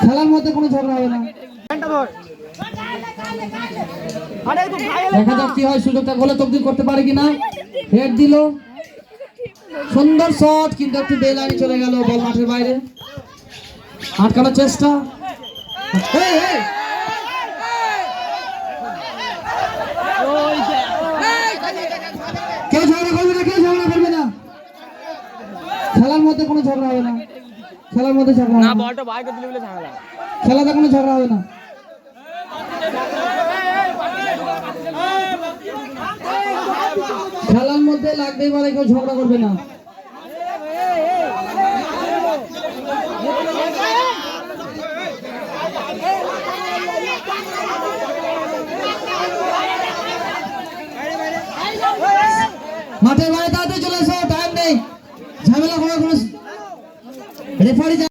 খেলার মধ্যে কোনো কি হয় করতে পারে কিনা। সুন্দর চলে মাঠের বাইরে। আটকানোর চেষ্টা এই, এই, কেউ ঝগড়া করবে না কেউ ঝগড়া করবে না খেলার মধ্যে কোনো ঝগড়া হবে না। খেলার মধ্যে ঝগড়া না। বলটা বাইরে দিলে বলে ঝামেলা। খেলাতে কোনো ঝগড়া হবে না। খেলার মধ্যে লাগতেই পারে কেউ ঝগড়া করবে না। মাঠের বাইরে তাড়াতাড়ি চলে ঝামেলা করার কোনো রেফারি